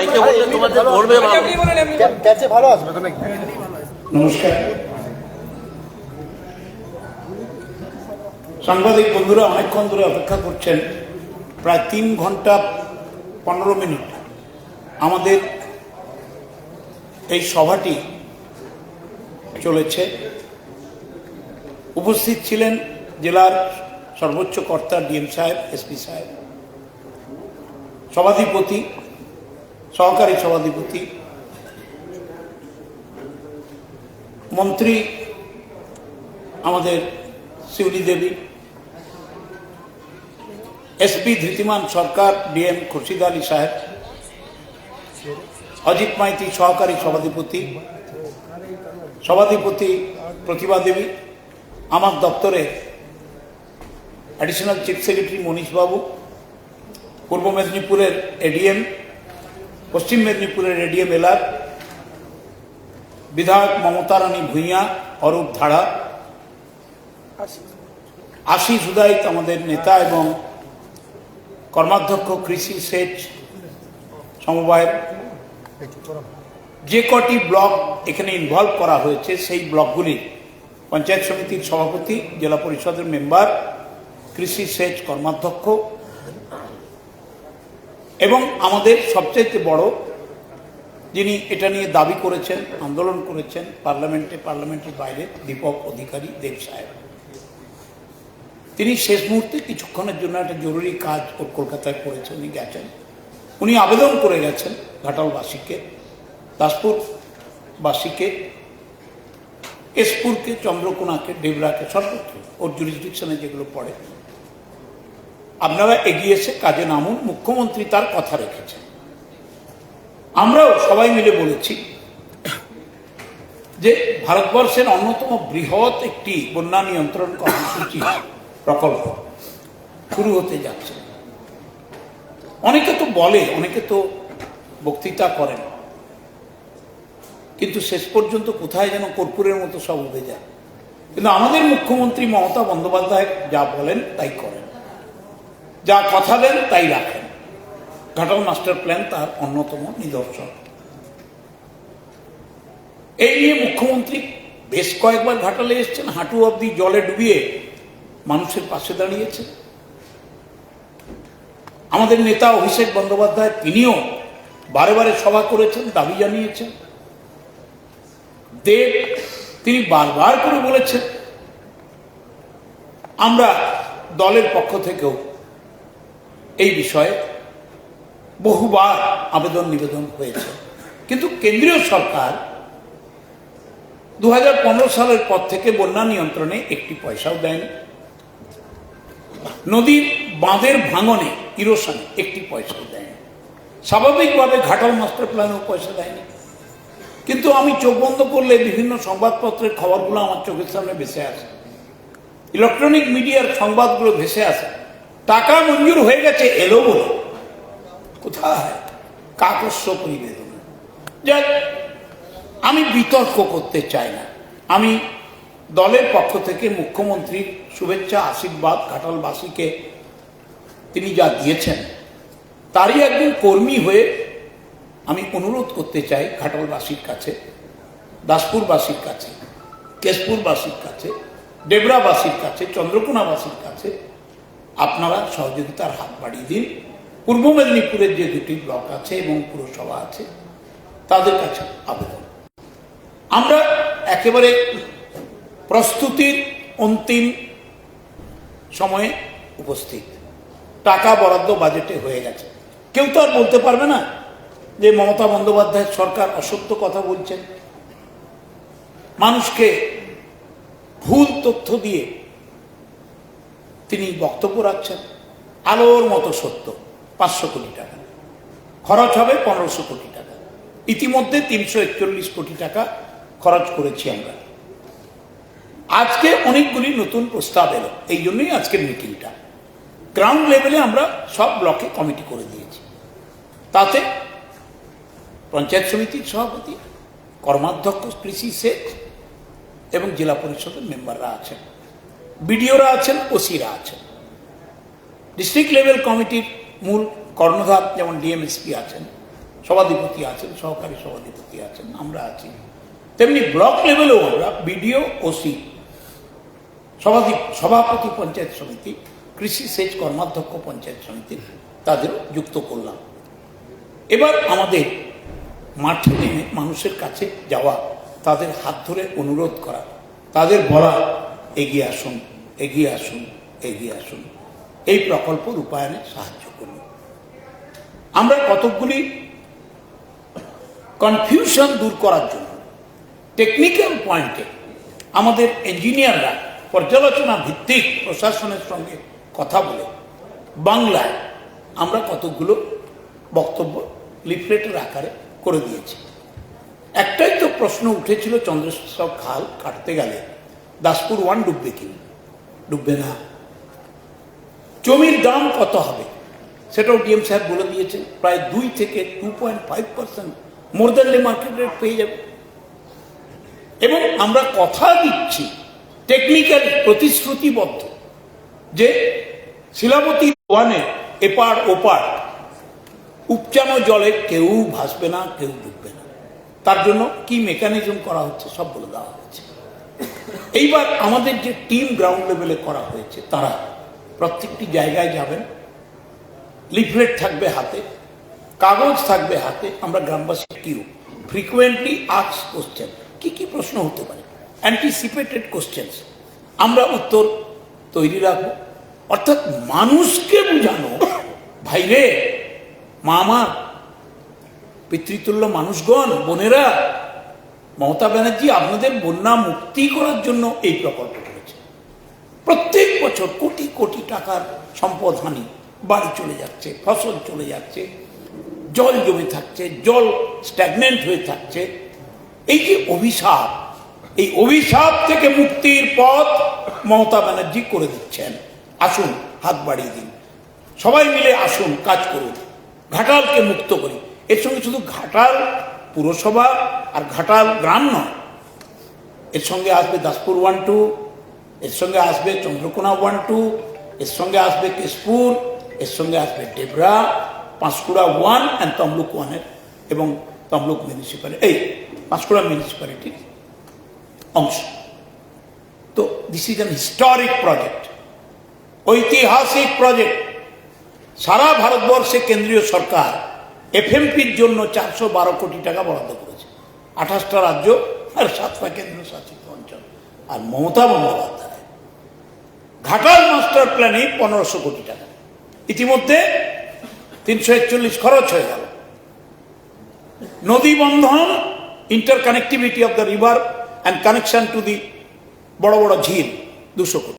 মাইকে বললে তোমাদের পড়বে ভালো ক্যাচে ভালো আসবে তো নাকি? নমস্কার। সাংবাদিক বন্ধুরা অনেকক্ষণ ধরে অপেক্ষা করছেন। প্রায় তিন ঘণ্টা পনেরো মিনিট আমাদের এই সভাটি চলেছে। উপস্থিত ছিলেন জেলার সর্বোচ্চ কর্তা ডিএম সাহেব এসপি সাহেব সভাধিপতি সহকারী সভাধিপতি, মন্ত্রী আমাদের শিউলি দেবী এসপি ধৃতিমান সরকার ডিএম খুরশিদ আলী সাহেব, অজিত মাইতি সহকারী সভাধিপতি সভাধিপতি প্রতিভা দেবী, আমার দপ্তরে অ্যাডিশনাল চিফ সেক্রেটারি মনীষবাবু, পূর্ব মেদিনীপুরের এডিএম পশ্চিম মেদিনীপুরের এডিএম এলার বিধায়ক মমতা রানী ভূঁইয়া, অরূপ ধাড়া আশিস উদায়িত আমাদের নেতা এবং কর্মাধ্যক্ষ কৃষি সেচ সমবায়ের যে কটি ব্লক এখানে ইনভলভ করা হয়েছে, সেই ব্লকগুলি পঞ্চায়েত সমিতির সভাপতি, জেলা পরিষদের মেম্বার, কৃষি সেচ কর্মাধ্যক্ষ এবং আমাদের সবচেয়ে বড় যিনি এটা নিয়ে দাবি করেছেন, আন্দোলন করেছেন, পার্লামেন্টে, পার্লামেন্টের বাইরে দীপক অধিকারী, দেব সাহেব। তিনি শেষ মুহূর্তে কিছুক্ষণের জন্য একটা জরুরি কাজ কলকাতায় করেছেন, উনি গেছেন। উনি আবেদন করে গেছেন ঘাটালবাসীকে, দাসপুরবাসীকে, কেশপুরকে, চন্দ্রকোনাকে ডেবরাকে সর্বত্র ওর জুরিসডিকশনে যেগুলো পড়ে। আপনারা এগিয়ে এসে কাজে নামুন, মুখ্যমন্ত্রী তার কথা রেখেছেন। আমরাও সবাই মিলে বলেছি যে ভারতবর্ষের অন্যতম বৃহৎ একটি বন্যা নিয়ন্ত্রণ কর্মসূচি প্রকল্প শুরু হতে যাচ্ছে। অনেকে তো বলে, অনেকে তো বক্তৃতা করেন। কিন্তু শেষ পর্যন্ত কোথায় যেন কর্পূরের মতো সব উঠে যায়। কিন্তু আমাদের মুখ্যমন্ত্রী মমতা বন্দ্যোপাধ্যায় যা বলেন, তাই করেন। যা কথা দেন, তাই রাখেন। ঘাটাল মাস্টার প্ল্যান তার অন্যতম নিদর্শন। এই নিয়ে মুখ্যমন্ত্রী বেশ কয়েকবার ঘাটালে এসছেন, হাঁটু অব্দি জলে ডুবিয়ে মানুষের পাশে দাঁড়িয়েছেন। আমাদের নেতা অভিষেক বন্দ্যোপাধ্যায়, তিনিও বারে বারে সভা করেছেন, দাবি জানিয়েছেন। দেব, তিনি বারবার করে বলেছেন, আমরা দলের পক্ষ থেকেও এই বিষয়ে বহুবার আবেদন নিবেদন হয়েছে। কিন্তু কেন্দ্রীয় সরকার দু হাজার পনেরো সালের পর থেকে বন্যা নিয়ন্ত্রণে একটি পয়সাও দেয়নি। নদীর বাঁধের ভাঙনে ইরোশনে একটি পয়সাও দেয়নি। স্বাভাবিকভাবে ঘাটাল মাস্টার প্ল্যানেও পয়সা দেয়নি। কিন্তু আমি চোখ বন্ধ করলে বিভিন্ন সংবাদপত্রের খবরগুলো আমার চোখের সামনে ভেসে আসে। ইলেকট্রনিক মিডিয়ার সংবাদগুলো ভেসে আসে। টাকা মঞ্জুর হয়ে গেছে, এলো বলে। কোথায়? কাকস্য পরিবেদন যাক, আমি বিতর্ক করতে চাই না। আমি দলের পক্ষ থেকে মুখ্যমন্ত্রীর শুভেচ্ছা, আশীর্বাদ, ঘাটালবাসীকে তিনি যা দিয়েছেন, তারই একজন কর্মী হয়ে আমি অনুরোধ করতে চাই ঘাটালবাসীর কাছে, দাসপুরবাসীর কাছে, কেশপুরবাসীর কাছে, ডেবরাবাসীর কাছে, চন্দ্রকোনাবাসীর কাছে আপনারা সহযোগিতার হাত বাড়িয়ে দিন। পূর্ব মেদিনীপুরের যে দুটি ব্লক আছে এবং পুরসভা আছে, তাদের কাছে আবেদন। আমরা একেবারে প্রস্তুতির অন্তিম সময়ে উপস্থিত। টাকা বরাদ্দ বাজেটে হয়ে গেছে। কেউ তো আর বলতে পারবে না যে মমতা বন্দ্যোপাধ্যায়ের সরকার অসত্য কথা বলছেন। মানুষকে ভুল তথ্য দিয়ে তিনি বক্তব্য রাখছেন, আলোর মতো সত্য, পাঁচশো কোটি টাকা। খরচ হবে পনেরোশো কোটি টাকা। ইতিমধ্যে তিনশো একচল্লিশ কোটি টাকা খরচ করেছি আমরা। আজকে অনেকগুলি নতুন প্রস্তাব এলো, এই জন্যই আজকের মিটিংটা। গ্রাউন্ড লেভেলে আমরা সব ব্লকে কমিটি করে দিয়েছি। তাতে পঞ্চায়েত সমিতির সভাপতি, কর্মাধ্যক্ষ, কৃষি সেচ এবং জেলা পরিষদের মেম্বাররা আছেন। বিডিওরা আছেন, ওসিরা আছেন। ডিস্ট্রিক্ট লেভেল কমিটির মূল কর্ণধার যেমন ডিএমএসপি আছেন, সভাধিপতি আছেন, সহকারী সভাধিপতি আছেন, আমরা আছি। তেমনি ব্লক লেভেলেও আমরা বিডিও, ওসি, সভাধি, সভাপতি পঞ্চায়েত সমিতি, কৃষি সেচ কর্মাধ্যক্ষ পঞ্চায়েত সমিতি, তাদেরও যুক্ত করলাম। এবার আমাদের মাঠে নেমে মানুষের কাছে যাওয়া, তাদের হাত ধরে অনুরোধ করা, তাদের বলা এগিয়ে আসুন এগিয়ে আসুন এগিয়ে আসুন। এই প্রকল্প রূপায়ণে সাহায্য করুন। আমরা কতকগুলি কনফিউশন দূর করার জন্য টেকনিক্যাল পয়েন্টে আমাদের ইঞ্জিনিয়াররা পর্যালোচনা ভিত্তিক প্রশাসনের সঙ্গে কথা বলে বাংলায় আমরা কতকগুলো বক্তব্য লিফলেটের আকারে করে দিয়েছি। একটাই তো প্রশ্ন উঠেছিল চন্দ্রেশ্বর খাল কাটতে গেলে। দাসপুর ওয়ান ডুববে কি ডুববে না। জমির দাম কত হবে? সেটাও ডিএম সাহেব বলে দিয়েছেন। প্রায় দুই থেকে two point five percent more than market rate পেয়ে যাবে। এবং আমরা কথা দিচ্ছি টেকনিক্যাল প্রতিশ্রুতিবদ্ধ যে শিলাবতী ওয়ানে এপার ওপার উপচানো জলে কেউ ভাসবে না, কেউ ডুববে না। তার জন্য কি মেকানিজম করা হচ্ছে সব বলে দেওয়া এইবার আমাদের যে টিম গ্রাউন্ড লেভেলে করা হয়েছে, তারা প্রত্যেকটি জায়গায় যাবেন। লিফলেট থাকবে হাতে, কাগজ থাকবে হাতে, আমরা গ্রামবাসী কিউ ফ্রিকুয়েন্টলি আক্স কোশ্চেন কি কি প্রশ্ন হতে পারে? অ্যান্টিসিপেটেড কোশ্চেন্স আমরা উত্তর তৈরি রাখব। অর্থাৎ মানুষকে বোঝানো ভাইরে মামা, পিতৃতুল্য মানুষগণ, বোনেরা মমতা ব্যানার্জি আপনাদের বন্যা মুক্তি করার জন্য এই প্রকল্প করেছে। প্রত্যেক বছর কোটি কোটি টাকার সম্পদ হানি, বাড়ি চলে যাচ্ছে, ফসল চলে যাচ্ছে, জল জমে থাকছে, জল স্ট্যাগনেন্ট হয়ে থাকছে। এই যে অভিশাপ, এই অভিশাপ থেকে মুক্তির পথ মমতা ব্যানার্জি করে দিচ্ছেন। আসুন, হাত বাড়িয়ে দিন। সবাই মিলে আসুন, কাজ করুন, ঘাটালকে মুক্ত করি। এর সঙ্গে শুধু ঘাটাল পুরসভা আর ঘাটাল গ্রাম নয়। এর সঙ্গে আসবে দাসপুর ওয়ান টু, এর সঙ্গে আসবে চন্দ্রকোনা ওয়ান টু, এর সঙ্গে আসবে কেশপুর, এর সঙ্গে আসবে ডেবরা, পাঁশকুড়া ওয়ান অ্যান্ড তমলুক ওয়ানের এবং তমলুক মিউনিসিপ্যালিটি এই পাঁশকুড়া মিউনিসিপ্যালিটির অংশ। তো this is an historic project ঐতিহাসিক প্রজেক্ট সারা ভারতবর্ষে কেন্দ্রীয় সরকার এফএমপির জন্য চারশো বারো কোটি টাকা বরাদ্দ করেছে। আঠাশটা রাজ্য আর সাতটা কেন্দ্র শাসিত অঞ্চল। আর মমতা বন্দ্যোপাধ্যায়। ঘাটাল মাস্টার প্ল্যানে পনেরোশো কোটি টাকা। ইতিমধ্যে তিনশো একচল্লিশ খরচ হয়ে গেল। নদী বন্ধন inter connectivity of the river and connection to the বড় বড় ঝিল, দুশো কোটি।